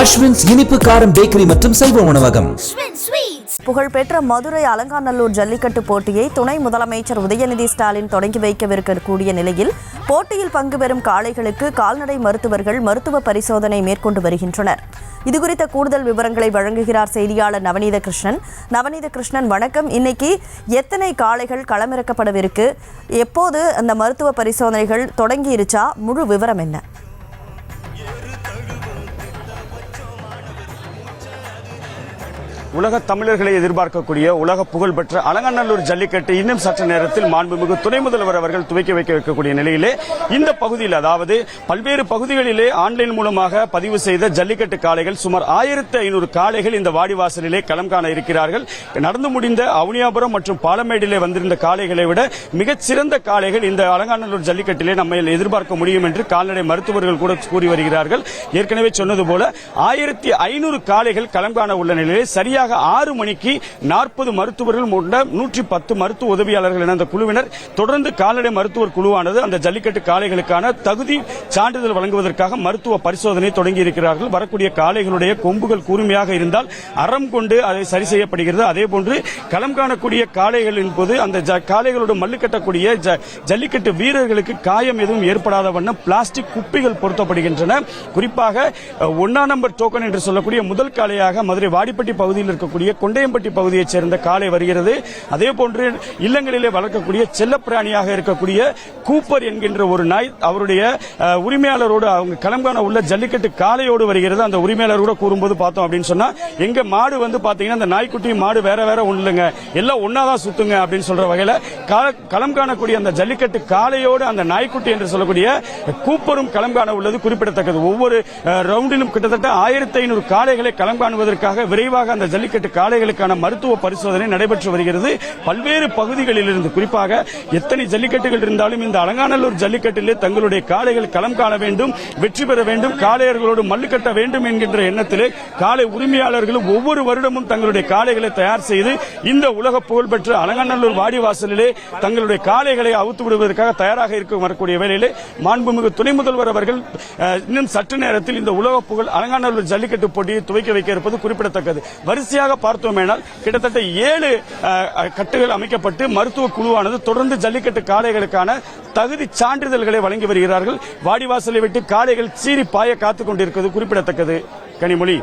அஸ்வின்ஸ் இனிப்பு காரம் பேக்கரி மற்றும் சைவ உணவகம். புகழ்பெற்ற மதுரை அலங்காநல்லூர் ஜல்லிக்கட்டு போட்டியை துணை முதலமைச்சர் உதயநிதி ஸ்டாலின் தொடங்கி வைக்கவிருக்கக்கூடிய நிலையில் போட்டியில் பங்கு பெறும் காளைகளுக்கு கால்நடை மருத்துவர்கள் மருத்துவ பரிசோதனை மேற்கொண்டு வருகின்றனர். இதுகுறித்த கூடுதல் விவரங்களை வழங்குகிறார் செய்தியாளர் நவநீத கிருஷ்ணன் நவநீத கிருஷ்ணன் வணக்கம். இன்னைக்கு எத்தனை காளைகள் களமிறக்கப்படவிருக்கு? எப்போது அந்த மருத்துவ பரிசோதனைகள் தொடங்கிருச்சா முழு விவரம் என்ன? உலக தமிழர்களை எதிர்பார்க்கக்கூடிய உலக புகழ்பெற்ற அலங்காநல்லூர் ஜல்லிக்கட்டு இன்னும் சற்று நேரத்தில் மாண்புமிகு துணை முதல்வர் அவர்கள் துவக்கி வைக்க வைக்கக்கூடிய நிலையிலே இந்த பகுதியில் அதாவது பல்வேறு பகுதிகளிலே ஆன்லைன் மூலமாக பதிவு செய்த ஜல்லிக்கட்டு காளைகள் சுமார் ஆயிரத்தி ஐநூறு காளைகள் இந்த வாடிவாசலிலே களம் காண இருக்கிறார்கள். நடந்து முடிந்த அவுனியாபுரம் மற்றும் பாலமேடிலே வந்திருந்த காளைகளை விட மிகச்சிறந்த காளைகள் இந்த அலங்காநல்லூர் ஜல்லிக்கட்டிலே நம்ம எதிர்பார்க்க முடியும் என்று கால்நடை மருத்துவர்கள் கூட கூறி வருகிறார்கள். ஏற்கனவே சொன்னது போல ஆயிரத்தி ஐநூறு காளைகள் களம் காண உள்ள நிலையிலே சரியாக ஆறு மணிக்கு நாற்பது மருத்துவர்கள் கொண்ட நூற்றி பத்து மருத்துவ உதவியாளர்கள் என அந்த குழுவினர் தொடர்ந்து கால்நடை மருத்துவர் குழுவானது அந்த ஜல்லிக்கட்டு காளைகளுக்கான தகுதி சான்றிதழ் வழங்குவதற்காக மருத்துவ பரிசோதனை தொடங்கி இருக்கிறார்கள் வரக்கூடிய காளைகளுடைய கொம்புகள் கூர்மையாக இருந்தால் அறம் கொண்டு அதை சரி செய்யப்படுகிறது. அதே போன்று களம் காணக்கூடிய காளைகளின் போது அந்த காளைகளோடு மல்லு கட்டக்கூடிய ஜல்லிக்கட்டு வீரர்களுக்கு காயம் எதுவும் ஏற்படாத வண்ணம் பிளாஸ்டிக் குப்பிகள் பொருத்தப்படுகின்றன. குறிப்பாக ஒன்னா நம்பர் டோக்கன் என்று சொல்லக்கூடிய முதல் காளையாக மதுரை வாடிப்பட்டி பகுதியில் இருக்கக்கூடிய கொண்டையம்பட்டி பகுதியைச் சேர்ந்த காளை வருகிறது. அதே போன்று இல்லங்களிலே வளர்க்கக்கூடிய செல்லப்பிராணியாக இருக்கக்கூடிய கூப்பர் என்கின்ற ஒரு நாய் அவருடைய உரிமையாளரோடு அவங்க களம் காண உள்ள ஜல்லிக்கட்டு காளையோடு வருகிறது. அந்த உரிமையாளரோட கூறும்போது பார்த்தோம் அப்படின்னு சொன்னா எங்க மாடு வந்து பாத்தீங்கன்னா அந்த நாய்க்குட்டி மாடு வேற வேற ஒண்ணு இல்லைங்க. எல்லாம் ஒன்னாதான் சுத்துங்க அப்படின்னு சொல்ற வகையில களம் காணக்கூடிய அந்த ஜல்லிக்கட்டு காளையோடு அந்த நாய்க்குட்டி என்று சொல்லக்கூடிய கூப்பரும் களம் காண உள்ளது குறிப்பிடத்தக்கது. ஒவ்வொரு ரவுண்டிலும் கிட்டத்தட்ட ஆயிரத்தி ஐநூறு காளைகளை களம் காணுவதற்காக விரைவாக அந்த ஜல்லிக்கட்டு காளைகளுக்கான மருத்துவ பரிசோதனை நடைபெற்று வருகிறது. பல்வேறு பகுதிகளிலிருந்து குறிப்பாக எத்தனை ஜல்லிக்கட்டுகள் இருந்தாலும் இந்த அலங்காநல்லூர் ஜல்லிக்கட்டிலே தங்களுடைய காளைகள் களம் காண வேண்டும் வெற்றி பெற வேண்டும் காளையர்களோடு மல்லுக்கட்ட வேண்டும் என்கின்ற எண்ணத்திலே காளை உரிமையாளர்களும் ஒவ்வொரு வருடமும் தங்களுடைய காளைகளை தயார் செய்து இந்த உலக புகழ்பெற்ற அலங்காநல்லூர் வாடிவாசலிலே தங்களுடைய காளைகளை அவுத்து விடுவதற்காக தயாராக இருக்க வரக்கூடிய வேளையிலே மாண்புமிகு துணை முதல்வர் அவர்கள் இன்னும் சற்று நேரத்தில் இந்த உலக புகழ் அலங்காநல்லூர் ஜல்லிக்கட்டு போட்டியை துவக்கி வைக்க இருப்பது குறிப்பிடத்தக்கது. வரிசை கடைசியாக பார்த்தோமேனால் கிட்டத்தட்ட ஏழு கட்டுகள் அமைக்கப்பட்டு மருத்துவ குழுவானது தொடர்ந்து ஜல்லிக்கட்டு காளைகளுக்கான தகுதி சான்றிதழ்களை வழங்கி வருகிறார்கள். வாடிவாசலை விட்டு காளைகள் சீறி பாய காத்துக் கொண்டிருக்கிறது குறிப்பிடத்தக்கது. கனிமொழி.